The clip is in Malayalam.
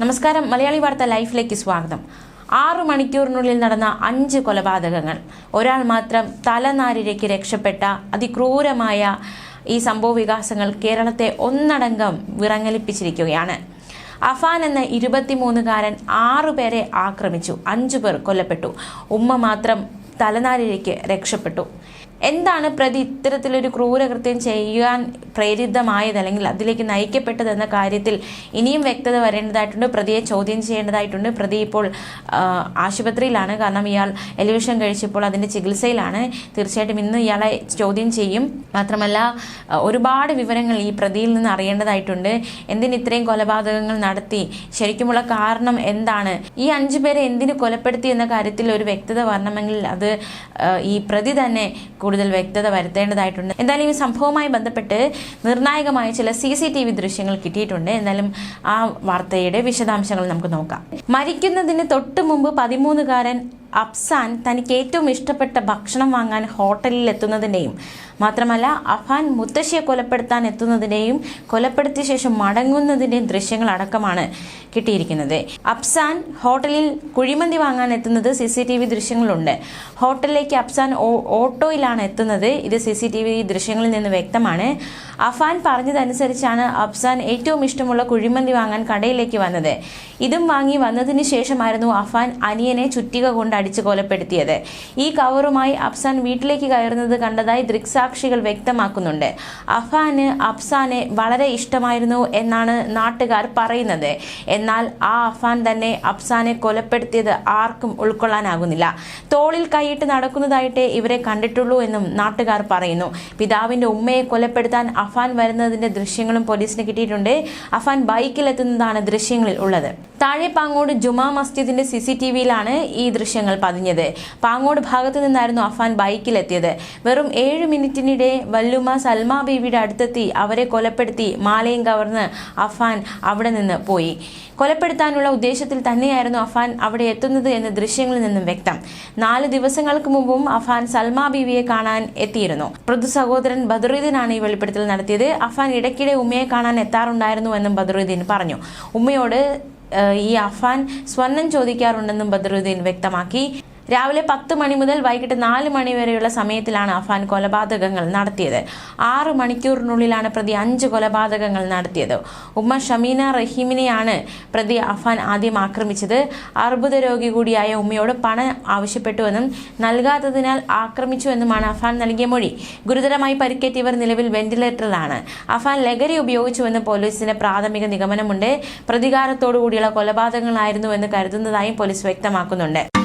നമസ്കാരം. മലയാളി വാർത്ത ലൈഫിലേക്ക് സ്വാഗതം. ആറു മണിക്കൂറിനുള്ളിൽ നടന്ന അഞ്ച് കൊലപാതകങ്ങൾ. ഒരാൾ മാത്രം തലനാരിഴയ്ക്ക് രക്ഷപ്പെട്ട അതിക്രൂരമായ ഈ സംഭവ വികാസങ്ങൾ കേരളത്തെ ഒന്നടങ്കം വിറങ്ങലിപ്പിച്ചിരിക്കുകയാണ്. അഫാൻ എന്ന ഇരുപത്തിമൂന്നുകാരൻ ആറുപേരെ ആക്രമിച്ചു. അഞ്ചു പേർ കൊല്ലപ്പെട്ടു. ഉമ്മ മാത്രം തലനാരിഴയ്ക്ക് രക്ഷപ്പെട്ടു. എന്താണ് പ്രതി ഇത്തരത്തിലൊരു ക്രൂരകൃത്യം ചെയ്യാൻ പ്രേരിതമായത്? അല്ലെങ്കിൽ അതിലേക്ക് നയിക്കപ്പെട്ടതെന്ന കാര്യത്തിൽ ഇനിയും വ്യക്തത വരേണ്ടതായിട്ടുണ്ട്. പ്രതിയെ ചോദ്യം ചെയ്യേണ്ടതായിട്ടുണ്ട്. പ്രതി ഇപ്പോൾ ആശുപത്രിയിലാണ്. കാരണം ഇയാൾ എലിവേഷൻ കഴിച്ചപ്പോൾ അതിന്റെ ചികിത്സയിലാണ്. തീർച്ചയായിട്ടും ഇന്ന് ഇയാളെ ചോദ്യം ചെയ്യും. മാത്രമല്ല ഒരുപാട് വിവരങ്ങൾ ഈ പ്രതിയിൽ നിന്ന് അറിയേണ്ടതായിട്ടുണ്ട്. എന്തിന് ഇത്രയും കൊലപാതകങ്ങൾ നടത്തി? ശരിക്കുമുള്ള കാരണം എന്താണ്? ഈ അഞ്ചു പേരെ എന്തിനു കൊലപ്പെടുത്തി എന്ന കാര്യത്തിൽ ഒരു വ്യക്തത വരണമെങ്കിൽ അത് ഈ പ്രതി തന്നെ കൂടുതൽ വ്യക്തത വരുത്തേണ്ടതായിട്ടുണ്ട്. എന്തായാലും ഈ സംഭവവുമായി ബന്ധപ്പെട്ട് നിർണായകമായ ചില സി സി ടി വി ദൃശ്യങ്ങൾ കിട്ടിയിട്ടുണ്ട്. എന്നാലും ആ വാർത്തയുടെ വിശദാംശങ്ങൾ നമുക്ക് നോക്കാം. മരിക്കുന്നതിന് തൊട്ട് മുമ്പ് പതിമൂന്നുകാരൻ അഫ്സാൻ തനിക്ക് ഏറ്റവും ഇഷ്ടപ്പെട്ട ഭക്ഷണം വാങ്ങാൻ ഹോട്ടലിൽ എത്തുന്നതിന്റെയും മാത്രമല്ല അഫാൻ മുത്തശ്ശിയെ കൊലപ്പെടുത്താൻ എത്തുന്നതിന്റെയും കൊലപ്പെടുത്തിയ ശേഷം മടങ്ങുന്നതിന്റെയും ദൃശ്യങ്ങൾ അടക്കമാണ് കിട്ടിയിരിക്കുന്നത്. അഫ്സാൻ ഹോട്ടലിൽ കുഴിമന്തി വാങ്ങാൻ എത്തുന്നത് സി സി ടി വി ദൃശ്യങ്ങളുണ്ട്. ഹോട്ടലിലേക്ക് അഫ്സാൻ ഓട്ടോയിലാണ് എത്തുന്നത്. ഇത് സി സി ടി വി ദൃശ്യങ്ങളിൽ നിന്ന് വ്യക്തമാണ്. അഫാൻ പറഞ്ഞതനുസരിച്ചാണ് അഫ്സാൻ ഏറ്റവും ഇഷ്ടമുള്ള കുഴിമന്തി വാങ്ങാൻ കടയിലേക്ക് വന്നത്. ഇതും വാങ്ങി വന്നതിന് ശേഷമായിരുന്നു അഫാൻ അനിയനെ ചുറ്റിക കൊണ്ട് അടിച്ച് കൊലപ്പെടുത്തിയത്. ഈ കവറുമായി അഫ്സാൻ വീട്ടിലേക്ക് കയറുന്നത് കണ്ടതായി ദൃക്സാക്ഷികൾ വ്യക്തമാക്കുന്നുണ്ട്. അഫാന് അഫ്സാനെ വളരെ ഇഷ്ടമായിരുന്നു എന്നാണ് നാട്ടുകാർ പറയുന്നത്. എന്നാൽ ആ അഫാൻ തന്നെ അഫ്സാനെ കൊലപ്പെടുത്തിയത് ആർക്കും ഉൾക്കൊള്ളാനാകുന്നില്ല. തോളിൽ കൈയിട്ട് നടക്കുന്നതായിട്ടേ ഇവരെ കണ്ടിട്ടുള്ളൂ എന്നും നാട്ടുകാർ പറയുന്നു. പിതാവിന്റെ ഉമ്മയെ കൊലപ്പെടുത്താൻ അഫാൻ വരുന്നതിന്റെ ദൃശ്യങ്ങളും പോലീസിന് കിട്ടിയിട്ടുണ്ട്. അഫാൻ ബൈക്കിലെത്തുന്നതാണ് ദൃശ്യങ്ങളിൽ ഉള്ളത്. താഴെ പാങ്ങോട് ജുമാ മസ്ജിദിന്റെ സിസിടിവിയിലാണ് ഈ ദൃശ്യങ്ങൾ പതിഞ്ഞത്. പാങ്ങോട് ഭാഗത്തു നിന്നായിരുന്നു അഫാൻ ബൈക്കിലെത്തിയത്. വെറും ഏഴ് മിനിറ്റിനിടെ വല്ലുമ സൽമ ബീവിയുടെ അടുത്തെത്തി അവരെ കൊലപ്പെടുത്തി മാലയും കവർന്ന് അഫാൻ അവിടെ നിന്ന് പോയി. കൊലപ്പെടുത്താനുള്ള ഉദ്ദേശത്തിൽ തന്നെയായിരുന്നു അഫാൻ അവിടെ എത്തുന്നത് എന്ന് ദൃശ്യങ്ങളിൽ നിന്നും വ്യക്തം. നാല് ദിവസങ്ങൾക്ക് മുമ്പും അഫാൻ സൽമ ബീവിയെ കാണാൻ എത്തിയിരുന്നു. പ്രതു സഹോദരൻ ബദറുദ്ദീനാണ് ഈ വെളിപ്പെടുത്തൽ നടത്തിയത്. അഫാൻ ഇടയ്ക്കിടെ ഉമ്മയെ കാണാൻ എത്താറുണ്ടായിരുന്നു എന്നും ബദറുദ്ദീൻ പറഞ്ഞു. ഉമ്മയോട് ഈ അഫാൻ സ്വർണം ചോദിക്കാറുണ്ടെന്നും ബദറുദ്ദീൻ വ്യക്തമാക്കി. രാവിലെ പത്ത് മണി മുതൽ വൈകിട്ട് നാല് മണി വരെയുള്ള സമയത്തിലാണ് അഫാൻ കൊലപാതകങ്ങൾ നടത്തിയത്. ആറ് മണിക്കൂറിനുള്ളിലാണ് പ്രതി അഞ്ച് കൊലപാതകങ്ങൾ നടത്തിയത്. ഉമ്മ ഷമീന റഹീമിനെയാണ് പ്രതി അഫാൻ ആദ്യം ആക്രമിച്ചത്. അർബുദ രോഗി കൂടിയായ ഉമ്മയോട് പണം ആവശ്യപ്പെട്ടുവെന്നും നൽകാത്തതിനാൽ ആക്രമിച്ചുവെന്നുമാണ് അഫാൻ നൽകിയ മൊഴി. ഗുരുതരമായി പരിക്കേറ്റിയവർ നിലവിൽ വെന്റിലേറ്ററിലാണ്. അഫാൻ ലഹരി ഉപയോഗിച്ചുവെന്ന് പോലീസിന്റെ പ്രാഥമിക നിഗമനമുണ്ട്. പ്രതികാരത്തോടു കൂടിയുള്ള കൊലപാതകങ്ങളായിരുന്നുവെന്ന് കരുതുന്നതായും പോലീസ് വ്യക്തമാക്കുന്നുണ്ട്.